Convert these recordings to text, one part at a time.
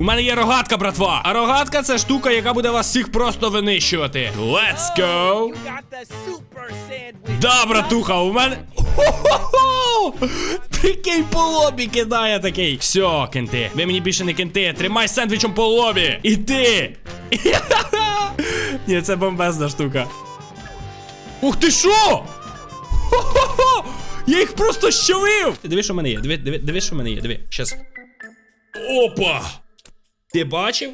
У мене є рогатка, братва. А рогатка це штука, яка буде вас всіх просто винищувати. Let's go! Super sandwich. Да, братуха, у мене. Хо-хо-хо! Прикинь, по лобі кидає такий. Все, кенти, ви мені більше не кенти. Тримай сендвічем по лобі. І ти. Ні, це бомбезна штука. Ух ти що? Хо-хо-хо! Я їх просто щавив! Диви, що в мене є. Диви, диви, диви, що в мене є. Диви, щас. Опа! Ти бачив?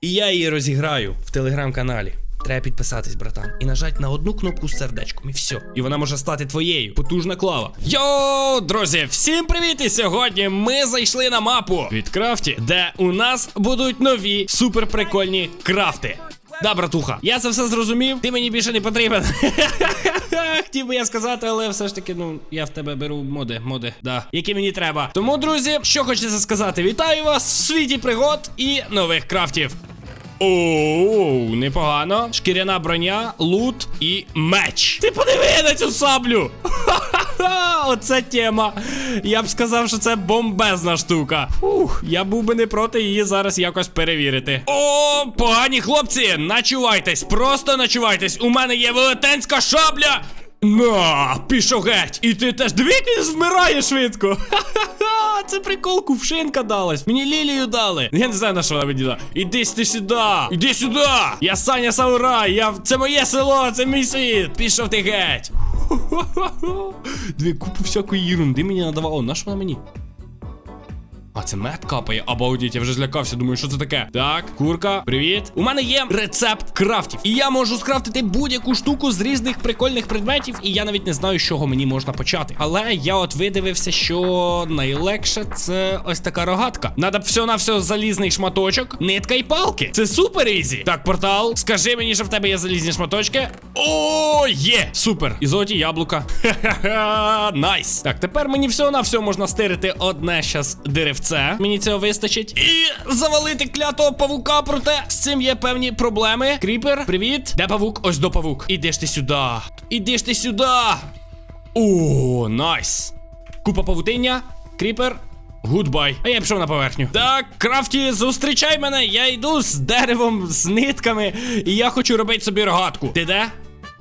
І я її розіграю в телеграм-каналі. Треба підписатись, братан, і нажать на одну кнопку з сердечком, і все. І вона може стати твоєю. Потужна клава. Йоу, друзі, всім привіт! І сьогодні ми зайшли на мапу від крафті, де у нас будуть нові суперприкольні крафти. Да, братуха, я це все зрозумів. Ти мені більше не потрібен. Хотів би я сказати, але все ж таки, ну, я в тебе беру моди, моди, да, які мені треба. Тому, друзі, що хочеться сказати, вітаю вас в світі пригод і нових крафтів. Оу, непогано. Шкіряна броня, лут і меч. Ти подиви на цю саблю. Ха-ха-ха, оце тема. Я б сказав, що це бомбезна штука. Фух, я був би не проти її зараз якось перевірити. О, погані хлопці, начувайтесь, просто начувайтесь. У мене є велетенська шабля. На, пішов геть. І ти теж він вмирає швидко. Ха-ха-ха, це прикол, кувшинка далась. Мені лілію дали. Я не знаю, на що вона мені дала. Іди ти сюди. Іди сюди. Я Саня Саурай. Я... Це моє село, це мій світ. Пішов ти геть. Дві купу всякої ерунди мені надавав. О, на що вона мені? А це мед капає, обалдіть, я вже злякався, думаю, що це таке. Так, курка, привіт. У мене є рецепт крафтів. І я можу скрафтити будь-яку штуку з різних прикольних предметів, і я навіть не знаю, з чого мені можна почати. Але я от видивився, що найлегше це ось така рогатка. Надо все на все залізний шматочок, нитка і палки. Це супер ізі. Так, портал, скажи мені, що в тебе є залізні шматочки. О, є! Супер! І золоті яблука. Ха-ха-ха, найс. Так, тепер мені все на все можна стирити одне щас деревце. Мені цього вистачить. І завалити клятого павука, проте з цим є певні проблеми. Кріпер, привіт. Де павук? Ось до павук. Іди ж ти сюди. Іди ж ти сюди. О, найс. Купа павутиння. Кріпер. Гудбай. А я пішов на поверхню. Так, крафті, зустрічай мене. Я йду з деревом, з нитками, і я хочу робити собі рогатку. Ти де?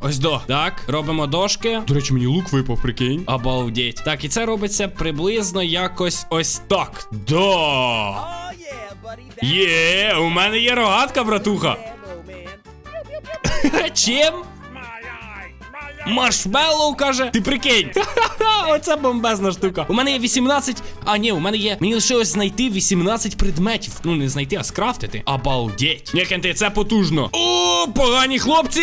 Ось до. Так, робимо дошки. До речі, мені лук випав, прикинь. Обалдеть. Так, і це робиться приблизно якось ось так. That's Є, у мене є рогатка, братуха. Чим? Маршмеллоу каже. Ти прикинь. Оце бомбезна штука. У мене є 18. А, ні, у мене є. Мені лишилось знайти 18 предметів. Ну, не знайти, а скрафтити. Обалдеть. Ні, кенти, це потужно. О, погані хлопці.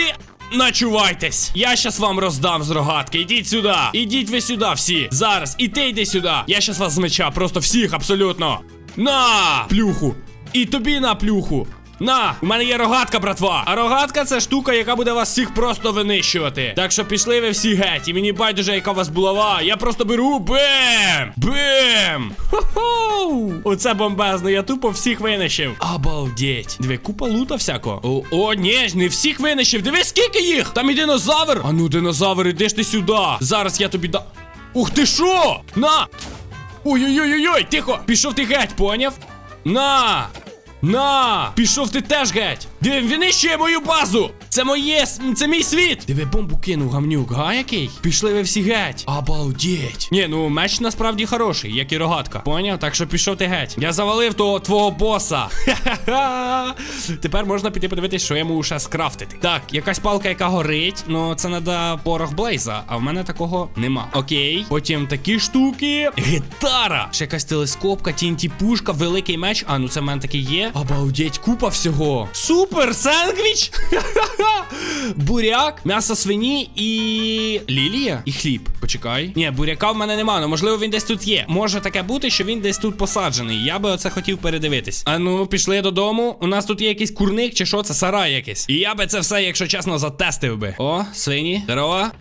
Начувайтесь, я щас вам роздам з рогатки. Ідіть сюди. Ідіть ви сюди всі. Зараз. І ти йди сюди. Я щас вас з меча, просто всіх абсолютно. На! Плюху. І тобі на плюху. На, у мене є рогатка, братва. А рогатка це штука, яка буде вас всіх просто винищувати. Так що пішли ви всі геть. І мені байдуже, яка у вас булава. Я просто беру бем! Бем! Хо-хоу! Оце бомбезно, я тупо всіх винищив. Обалдеть. Диви, купа лута всякого. О, о, ні, не всіх винищив. Диви, скільки їх! Там і динозавр. А ну, динозавр, іди ж ти сюди. Зараз я тобі да. Ух ти що? На! Ой-ой-ой-ой, тихо! Пішов ти геть, поняв? На! На! Пішов ти теж геть! Він винищує мою базу! Це моє, це мій світ! Диви, бомбу кинув гамнюк, га який? Пішли ви всі геть! Обалдеть! Ні, ну меч насправді хороший, як і рогатка. Поняв? Так що пішов ти геть. Я завалив того твого боса. Ха-ха-ха! Тепер можна піти подивитись, що я можу ще скрафтити. Так, якась палка, яка горить, ну це треба порох Блейза, а в мене такого нема. Окей. Потім такі штуки. Гітара! Ще якась телескопка, TNT пушка, великий меч. А, ну це в мене такий є. Обалдеть, купа всього. Супер сендвіч! Буряк, м'ясо свині і. Лілія? І хліб. Почекай. Ні, буряка в мене нема, але можливо він десь тут є. Може таке бути, що він десь тут посаджений. Я би оце хотів передивитись. А ну, пішли додому. У нас тут є якийсь курник чи що, це сарай якийсь. І я би це все, якщо чесно, затестив би. О, свині, здорова.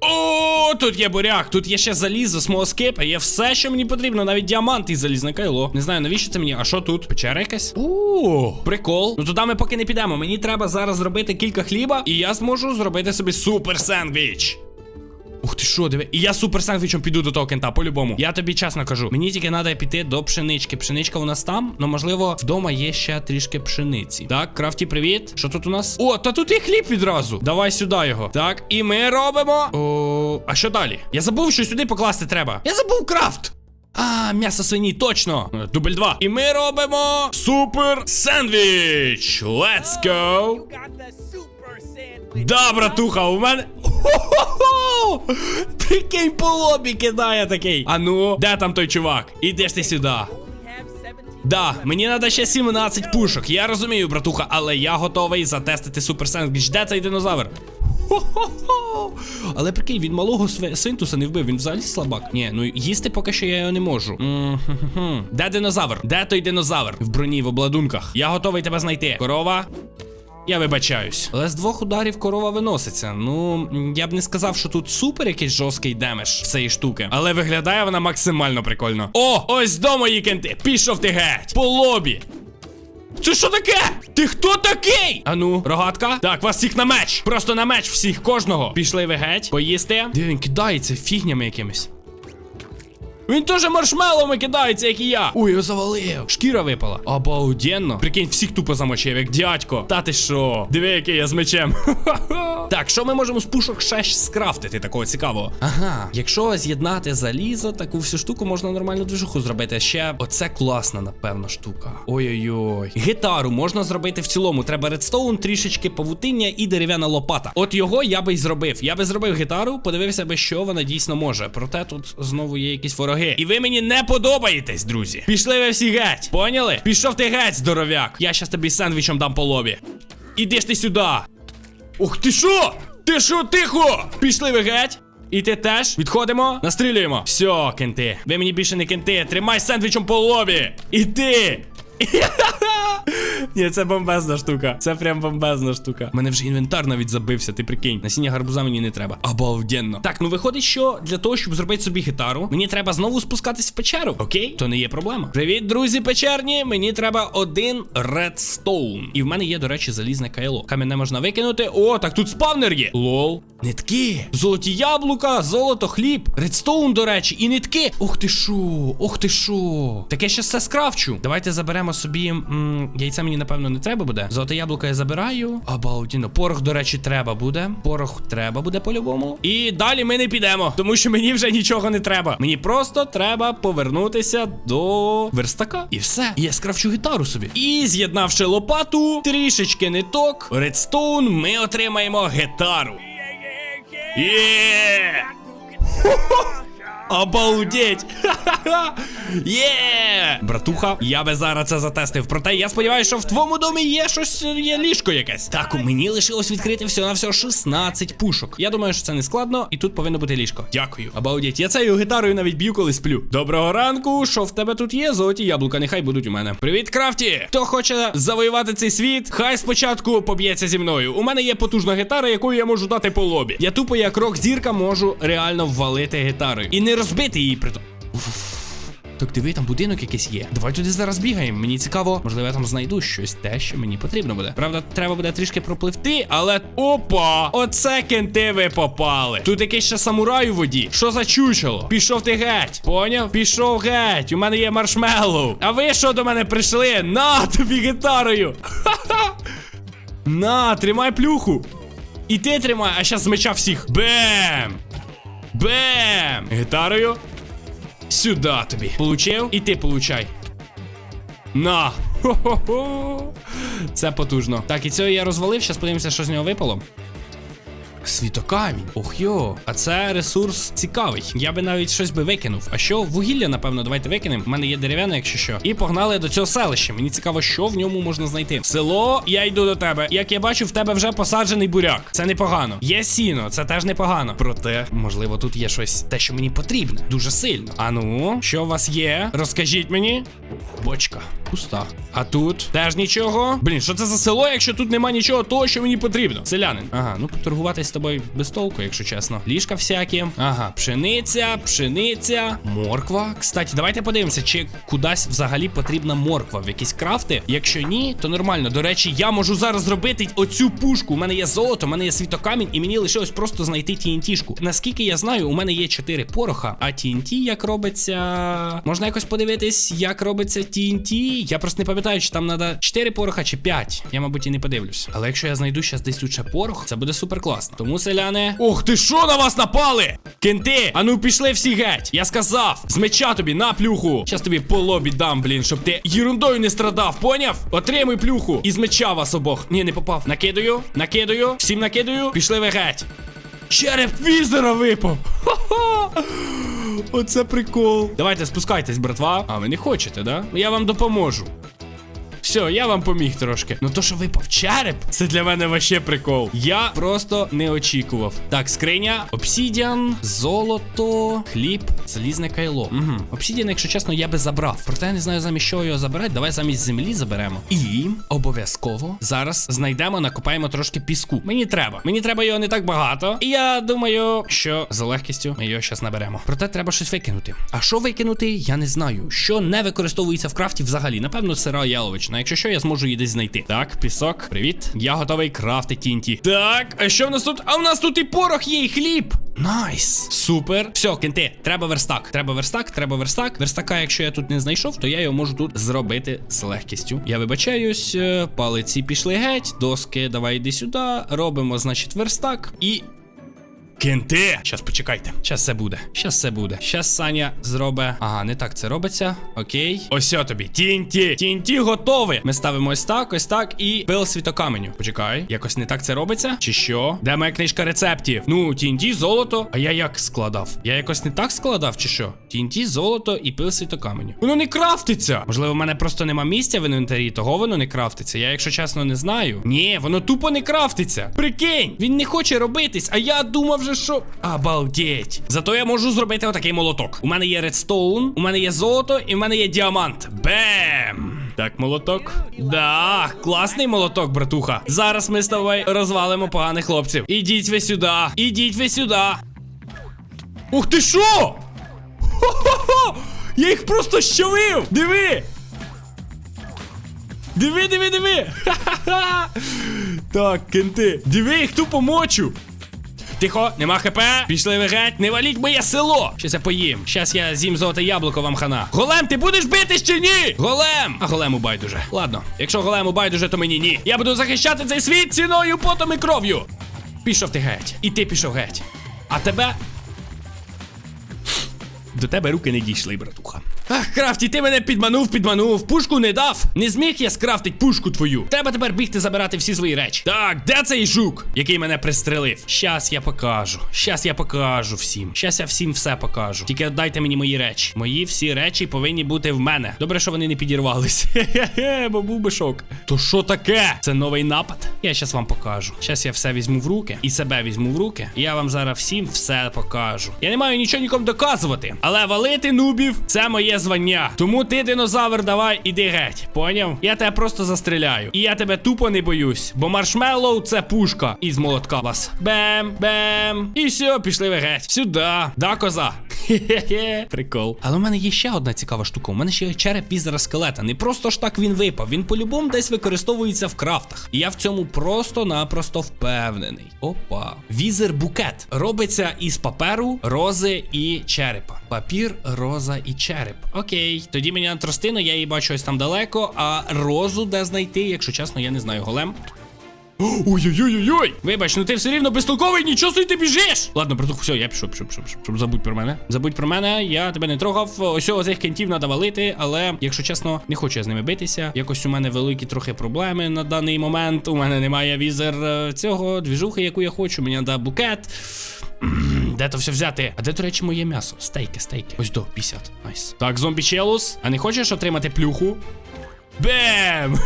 О, тут є буряк, тут є ще залізо, смолоскипи, є все, що мені потрібно, навіть діамант і залізне кайло. Не знаю, навіщо це мені, а що тут? Печера якась? О, прикол. Ну туди ми поки не підемо. Мені треба зараз зробити кілька хліба, і я зможу зробити собі супер сендвіч. Ух ти що, диви? І я супер сендвічем піду до того кента, по-любому. Я тобі чесно кажу. Мені тільки треба піти до пшенички. Пшеничка у нас там, ну можливо, вдома є ще трішки пшениці. Так, крафті, привіт. Що тут у нас? О, та тут є хліб відразу. Давай сюди його. Так, і ми робимо. О, а що далі? Я забув, що сюди покласти треба. Я забув крафт. А, м'ясо свині, точно. Дубль 2. І ми робимо супер сендвіч. Let's go. Да, братуха, у мене. Хо-хо-хо! Прикинь, по лобі кидає такий. А ну, де там той чувак? Іди ж ти сюди. Only have 17 Да, мені треба ще 17 пушок. Я розумію, братуха, але я готовий затестити супер сендвіч. Де цей динозавр? Хо-хо-хо! Але прикинь, він малого синтуса не вбив, він взагалі слабак. Ні, ну їсти поки що я його не можу. М-хм-хм. Де динозавр? Де той динозавр? В броні, в обладунках. Я готовий тебе знайти. Корова. Я вибачаюсь. Але з двох ударів корова виноситься. Ну, я б не сказав, що тут супер якийсь жорсткий демедж цієї штуки. Але виглядає вона максимально прикольно. О, ось до мої кенти. Пішов ти геть. По лобі. Це що таке? Ти хто такий? Ану, рогатка? Так, вас всіх на меч. Просто на меч всіх, кожного. Пішли ви геть, поїсти. Де він кидається фігнями якимись. Він теж маршмелами кидається, як і я. Ой, його завалив. Шкіра випала. Обалденно. Прикинь, всіх тупо замочив, як дядько. Та ти що? Диви, який я з мечем. так, що ми можемо з пушок ще скрафтити такого цікавого? Ага, якщо з'єднати залізо, таку всю штуку можна нормальну движуху зробити. Ще оце класна, напевно, штука. Ой-ой-ой. Гітару можна зробити в цілому. Треба редстоун, трішечки павутиння і дерев'яна лопата. От його я би й зробив. Я би зробив гітару, подивився би, що вона дійсно може. Проте тут знову є якісь вороги. І ви мені не подобаєтесь, друзі. Пішли ви всі геть. Поняли? Пішов ти геть, здоровяк. Я щас тобі сендвічем дам по лобі. Іди ж ти сюди. Ух ти що? Ти що, тихо? Пішли ви геть. І ти теж відходимо, настрілюємо. Все, кенти. Ви мені більше не кенти. Тримай сендвічем по лобі. І ти. Ні, це бомбезна штука. Це прям бомбезна штука. У мене вже інвентар навіть забився, ти прикинь. Насіння гарбуза мені не треба. Обалденно. Так, ну виходить, що для того, щоб зробити собі гітару, мені треба знову спускатись в печеру. Окей? То не є проблема. Привіт, друзі печерні. Мені треба один редстоун. І в мене є, до речі, залізне кайло. Кам'яне можна викинути. О, так тут спавнер є. Лол. Нитки. Золоті яблука, золото, хліб. Редстоун, до речі, і нитки. Ох ти шо, ох ти шо. Таке ще все скрафчу. Давайте заберемо собі. М, яйця мені, напевно, не треба буде. Золоте яблуко я забираю. Обалдіно. Порох, до речі, треба буде. Порох треба буде по-любому. І далі ми не підемо, тому що мені вже нічого не треба. Мені просто треба повернутися до верстака. І все. І я скрафчу гітару собі. І з'єднавши лопату, трішечки ниток, редстоун, ми отримаємо гітару. Є! Обалдеть! Є! Братуха, я би зараз це затестив. Проте я сподіваюся, що в твоєму домі є щось, є ліжко якесь. Так, у мені лишилось відкрити всього на всього 16 пушок. Я думаю, що це не складно, і тут повинно бути ліжко. Дякую. Обалдеть, я цією гітарою навіть б'ю, коли сплю. Доброго ранку, що в тебе тут є? Золоті яблука, нехай будуть у мене. Привіт, крафті! Хто хоче завоювати цей світ? Хай спочатку поб'ється зі мною. У мене є потужна гітара, яку я можу дати по лобі. Я тупо як рок зірка можу реально ввалити гітарою. І не розбити її при. Так диви, там будинок якийсь є. Давай туди зараз бігаємо. Мені цікаво, можливо, я там знайду щось те, що мені потрібно буде. Правда, треба буде трішки пропливти, але. Опа! Оце кенти ви попали. Тут якийсь ще самурай у воді. Що за чучело? Пішов ти геть. Поняв? Пішов геть. У мене є маршмеллоу. А ви що до мене прийшли? На тобі гітарою. Ха-ха! На, тримай плюху. І ти тримай, а щас з меча всіх. Бем! Бем! Гітарою. Сюда тобі. Получив? І ти получай. На. Хо-хо-хо. Це потужно. Так, і цього я розвалив. зараз подивимося, що з нього випало. Світокамінь. Ох йо. А це ресурс цікавий. Я би навіть щось би викинув. А що? Вугілля, напевно, давайте викинемо. У мене є дерев'яне, якщо що. І погнали до цього селища. Мені цікаво, що в ньому можна знайти. Село, я йду до тебе. Як я бачу, в тебе вже посаджений буряк. Це непогано. Є сіно, це теж непогано. Проте, можливо, тут є щось те, що мені потрібне. Дуже сильно. А ну, що у вас є? Розкажіть мені. Бочка. Пуста. А тут теж нічого. Блін, що це за село, якщо тут нема нічого того, що мені потрібно? Селянин. Ага, ну поторгуватись з тобою без толку, якщо чесно. Ліжка всякі. Ага, пшениця, пшениця, морква. Кстати, давайте подивимося, чи кудись взагалі потрібна морква в якісь крафти. Якщо ні, то нормально. До речі, я можу зараз зробити оцю пушку. У мене є золото, у мене є світокамінь, і мені лишилось просто знайти TNT-шку. Наскільки я знаю, у мене є 4 пороха, а TNT як робиться. Можна якось подивитись, як робиться TNT. Я просто не пам'ятаю, чи там треба 4 пороха чи 5. Я, мабуть, і не подивлюсь. Але якщо я знайду зараз десь тут ще порох, це буде супер класно. Тому, селяни. Ох ти що на вас напали? Кенти, а ну пішли всі геть. Я сказав, з меча тобі на плюху. Щас тобі по лобі дам, блін, щоб ти єрундою не страдав, поняв? Отримуй плюху. І з меча вас обох. Ні, не попав. Накидаю, накидаю, всім накидаю. Пішли ви геть. Череп візера випав. Ха-ха. Оце прикол. Давайте спускайтесь, братва. А ви не хочете, да? Я вам допоможу. Все, я вам поміг трошки. Ну то, що випав череп, це для мене вообще прикол. Я просто не очікував. Так, скриня, обсідіан, золото, хліб, залізне кайло. Угу. Обсідіан, якщо чесно, я би забрав. Проте я не знаю замість чого його забирати. Давай замість землі заберемо. І обов'язково зараз знайдемо, накопаємо трошки піску. Мені треба. Мені треба його не так багато. І я думаю, що за легкістю ми його зараз наберемо. Проте треба щось викинути. А що викинути, я не знаю. Що не використовується в крафті взагалі. Напевно, сира яловичина. Якщо що, я зможу її десь знайти. Так, пісок, привіт. Я готовий крафтити TNT. Так, а що в нас тут? А в нас тут і порох є, і хліб. Найс. Супер. Все, кенти, треба верстак. Треба верстак, треба верстак. Верстака, якщо я тут не знайшов, то я його можу тут зробити з легкістю. Я вибачаюсь, е, палиці пішли геть, доски, давай йди сюди. Робимо, значить, верстак і. Кенти! Щас почекайте. Щас все буде. Щас все буде. Щас Саня зробить. Ага, не так це робиться. Окей. Ось о тобі. Тінті. Тінті готові. Ми ставимо ось так, ось так і пил світокаменю. Почекай. Якось не так це робиться? Чи що? Де моя книжка рецептів? Ну, тінті, золото. А я як складав? Я якось не так складав, чи що? Тінті, золото і пил світокаменю. Воно не крафтиться. Можливо, в мене просто нема місця в інвентарі, того воно не крафтиться. Я, якщо чесно, не знаю. Ні, воно тупо не крафтиться. Прикинь, він не хоче робитись, а я думав вже, що. Обалдеть. Зато я можу зробити отакий молоток. У мене є редстоун, у мене є золото і в мене є діамант. Бем! Так, молоток. Да, класний молоток, братуха. Зараз ми з тобою розвалимо поганих хлопців. Ідіть ви сюди, ідіть ви сюди. Ух ти що? Хо-хо-хо! Я їх просто щавив! Диви! Диви, диви, диви! Ха-ха-ха! Так, кенти, диви, їх тупо мочу! Тихо, нема хп. Пішли ви геть, не валіть моє село. Щас я поїм. Щас я з'їм золоте яблуко вам хана. Голем, ти будеш битись чи ні? Голем! А голему байдуже. Ладно, якщо голему байдуже, то мені ні. Я буду захищати цей світ ціною, потом і кров'ю. Пішов ти геть. І ти пішов геть. А тебе. До тебе руки не дійшли, братуха. Ах, Крафті, ти мене підманув, підманув. Пушку не дав. Не зміг я скрафтить пушку твою. Треба тепер бігти забирати всі свої речі. Так, де цей жук, який мене пристрелив? Щас я покажу. Щас я покажу всім. Щас я всім все покажу. Тільки дайте мені мої речі. Мої всі речі повинні бути в мене. Добре, що вони не підірвались. Хе-хе, бо був би шок. То що таке? Це новий напад? Я щас вам покажу. Щас я все візьму в руки і себе візьму в руки. І я вам зараз всім все покажу. Я не маю нічого нікому доказувати. Але валити нубів це моє звання. Тому ти, динозавр, давай іди геть. Поняв? Я тебе просто застріляю. І я тебе тупо не боюсь. Бо маршмеллоу це пушка із молотка вас. Бем, бем. І все, пішли ви геть. Сюди. Да, коза. Хе-хе-хе. Прикол. Але у мене є ще одна цікава штука. У мене ще череп візера скелета. Не просто ж так він випав. Він по-любому десь використовується в крафтах. І я в цьому просто-напросто впевнений. Опа. Візер букет. Робиться із паперу, рози і черепа. Папір, роза і череп. Окей. Тоді мені на тростину, я її бачу ось там далеко. А розу де знайти, якщо чесно, я не знаю. Голем. Ой-ой-ой-ой! Вибач, ну ти все рівно безтолковий, нічого собі ти біжиш! Ладно, братух, все, я пішов, пішов, пішов, пішов. Забудь про мене. Забудь про мене, я тебе не трогав. Ось оцих кентів треба валити, але, якщо чесно, не хочу я з ними битися. Якось у мене великі трохи проблеми на даний момент. У мене немає візер е, цього, двіжухи, яку я хочу. Мені треба букет. Де то все взяти? А де, до речі, моє м'ясо? Стейки, стейки. Ось до 50. Найс. Так, зомбі челус. А не хочеш отримати плюху? Бем!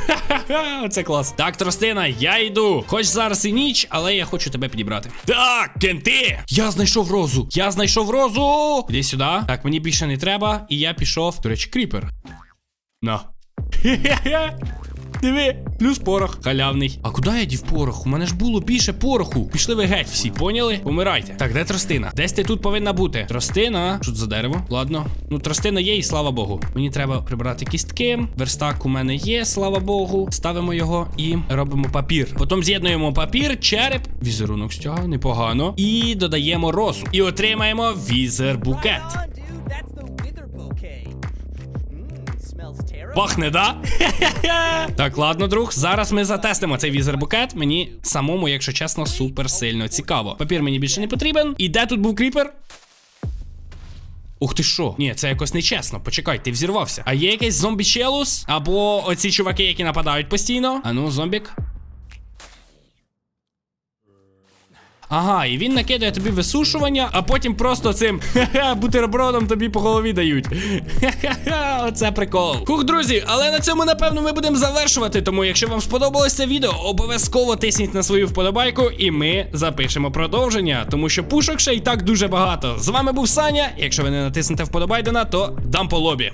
Оце клас. Так, тростина, я йду. Хоч зараз і ніч, але я хочу тебе підібрати. Так, кенти! Я знайшов розу. Я знайшов розу. Іди сюди. Так, мені більше не треба. І я пішов. До речі, кріпер. На. Хе-хе-хе. Диви, плюс порох. Халявний. А куди я дів порох? У мене ж було більше пороху. Пішли ви геть всі, поняли? Помирайте. Так, де тростина? Десь ти тут повинна бути. Тростина. Що це за дерево? Ладно. Ну, тростина є, і слава Богу. Мені треба прибрати кістки. Верстак у мене є, слава Богу. Ставимо його і робимо папір. Потім з'єднуємо папір, череп, візерунок цього, непогано. І додаємо росу. І отримаємо візер букет. Пахне, да? так, ладно, друг. Зараз ми затестимо цей візер-букет. Мені самому, якщо чесно, супер сильно цікаво. Папір мені більше не потрібен. І де тут був кріпер? Ух ти що? Ні, це якось нечесно. Почекай, ти взірвався. А є якийсь зомбі челус? Або оці чуваки, які нападають постійно? А ну, зомбік. Ага, і він накидає тобі висушування, а потім просто цим хе-хе, бутербродом тобі по голові дають. Хе-хе-хе, оце прикол. Хух, друзі, але на цьому напевно ми будемо завершувати. Тому, якщо вам сподобалось це відео, обов'язково тисніть на свою вподобайку, і ми запишемо продовження, тому що пушок ще й так дуже багато. З вами був Саня. Якщо ви не натиснете вподобайдена, то дам по лобі.